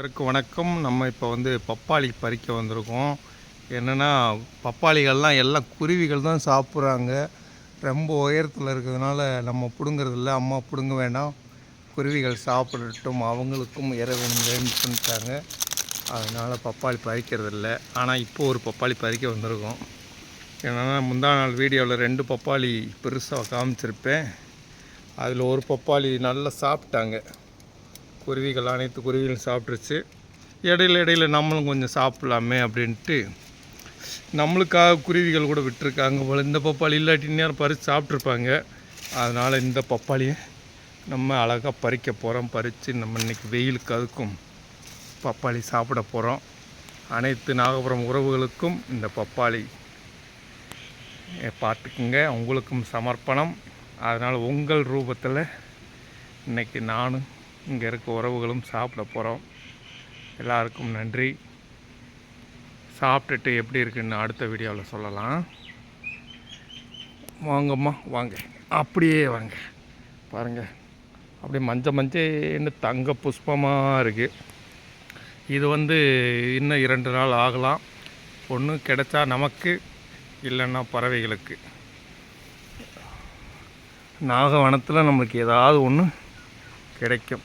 அனைவருக்கும் வணக்கம். நம்ம இப்போ வந்து பப்பாளி பறிக்க வந்திருக்கோம். என்னென்னா பப்பாளிகள்லாம் எல்லாம் குருவிகள் தான் சாப்பிட்றாங்க. ரொம்ப உயரத்தில் இருக்கிறதுனால நம்ம பிடுங்கிறதில்ல. அம்மா பிடுங்க வேண்டாம் குருவிகள் சாப்பிடட்டும். அவங்களுக்கும் இறவேணுங்கன்னு சொல்லிட்டாங்க. அதனால் பப்பாளி பறிக்கிறதில்ல. ஆனால் இப்போ ஒரு பப்பாளி பறிக்க வந்திருக்கோம். என்னென்னா முந்தா நாள் வீடியோவில் ரெண்டு பப்பாளி பெருசாக காமிச்சிருப்பேன். அதில் ஒரு பப்பாளி நல்லா சாப்பிட்டாங்க. குருவிகள் அனைத்து குருவிகளும் சாப்பிட்ருச்சு இடையில இடையில நம்மளும் கொஞ்சம் சாப்பிட்லாமே அப்படின்ட்டு நம்மளுக்காக குருவிகள் கூட விட்டுருக்காங்க போல். இந்த பப்பாளி இல்லாட்டி நேரம் பறித்து சாப்பிட்ருப்பாங்க அதனால் இந்த பப்பாளியை நம்ம அழகாக பறிக்க போகிறோம் பறித்து நம்ம இன்னைக்கு வெயிலுக்கு அதுக்கும் பப்பாளி சாப்பிட போகிறோம் அனைத்து நாகபுரம் உறவுகளுக்கும் இந்த பப்பாளி பார்த்துக்குங்க. உங்களுக்கும் சமர்ப்பணம். அதனால் உங்கள் ரூபத்தில் இன்னைக்கு நானும் இங்கே இருக்க உறவுகளும் சாப்பிட போகிறோம் எல்லாருக்கும் நன்றி. சாப்பிட்டுட்டு எப்படி இருக்குன்னு அடுத்த வீடியோவில் சொல்லலாம். வாங்கம்மா வாங்க. அப்படியே வாங்க. பாருங்கள் அப்படியே மஞ்சள் மஞ்சள்னு தங்க புஷ்பமாக இருக்குது இது வந்து இன்னும் இரண்டு நாள் ஆகலாம். ஒன்று கிடைச்சா நமக்கு இல்லைன்னா பறவைகளுக்கு. நாகவனத்தில் நம்மளுக்கு ஏதாவது ஒன்று கிடைக்கும்.